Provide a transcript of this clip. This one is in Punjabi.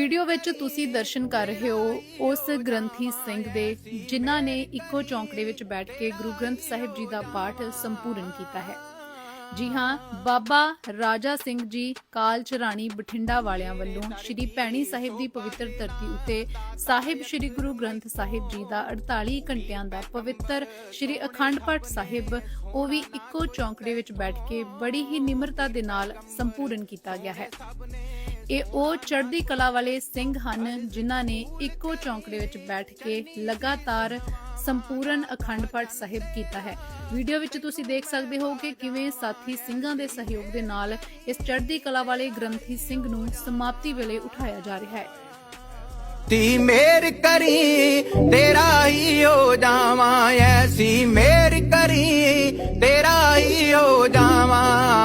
ਵੀਡੀਓ ਵਿੱਚ ਤੁਸੀਂ ਦਰਸ਼ਨ ਕਰ ਰਹੇ ਹੋ ਉਸ ਗ੍ਰੰਥੀ ਸਿੰਘ ਦੇ, ਜਿਨ੍ਹਾਂ ਨੇ ਇੱਕੋ ਚੌਂਕੜੇ ਵਿੱਚ ਬੈਠ ਕੇ ਗੁਰੂ ਗ੍ਰੰਥ ਸਾਹਿਬ ਜੀ ਦਾ ਪਾਠ ਸੰਪੂਰਨ ਕੀਤਾ ਹੈ। ਜੀ ਹਾਂ, ਬਾਬਾ ਰਾਜਾ ਸਿੰਘ ਜੀ ਕਾਲ ਚਰਾਣੀ ਬਠਿੰਡਾ ਵਾਲਿਆਂ ਵੱਲੋਂ ਸ਼੍ਰੀ ਭੈਣੀ ਸਾਹਿਬ ਦੀ ਪਵਿੱਤਰ ਧਰਤੀ ਉੱਤੇ ਸਾਹਿਬ ਸ਼੍ਰੀ ਗੁਰੂ ਗ੍ਰੰਥ ਸਾਹਿਬ ਜੀ ਦਾ 48 ਘੰਟਿਆਂ ਦਾ ਪਵਿੱਤਰ ਸ਼੍ਰੀ ਅਖੰਡ ਪਾਠ ਸਾਹਿਬ, ਉਹ ਵੀ ਇੱਕੋ ਚੌਂਕੜੇ ਵਿੱਚ ਬੈਠ ਕੇ ਬੜੀ ਹੀ ਨਿਮਰਤਾ ਦੇ ਨਾਲ ਸੰਪੂਰਨ ਕੀਤਾ ਗਿਆ ਹੈ। ਇਹ ਉਹ ਚੜ੍ਹਦੀ ਕਲਾ ਵਾਲੇ ਸਿੰਘ ਹਨ ਜਿਨ੍ਹਾਂ ਨੇ ਇੱਕੋ ਚੌਂਕੜੇ ਵਿੱਚ ਬੈਠ ਕੇ ਲਗਾਤਾਰ ਸੰਪੂਰਨ ਅਖੰਡ ਪਾਠ ਸਾਹਿਬ ਕੀਤਾ ਹੈ। ਵੀਡੀਓ ਵਿੱਚ ਤੁਸੀਂ ਦੇਖ ਸਕਦੇ ਹੋ ਕਿ ਕਿਵੇਂ ਸਾਥੀ ਸਿੰਘਾਂ ਦੇ ਸਹਿਯੋਗ ਦੇ ਨਾਲ ਇਸ ਚੜ੍ਹਦੀ ਕਲਾ ਵਾਲੇ ਗ੍ਰੰਥੀ ਸਿੰਘ ਨੂੰ ਸਮਾਪਤੀ ਵੇਲੇ ਉਠਾਇਆ ਜਾ ਰਿਹਾ ਹੈ। ਤੀ ਮੇਰ ਕਰੀ, ਤੇਰਾ ਹੀ ਹੋ ਜਾਵਾਂ, ਐਸੀ ਮੇਰ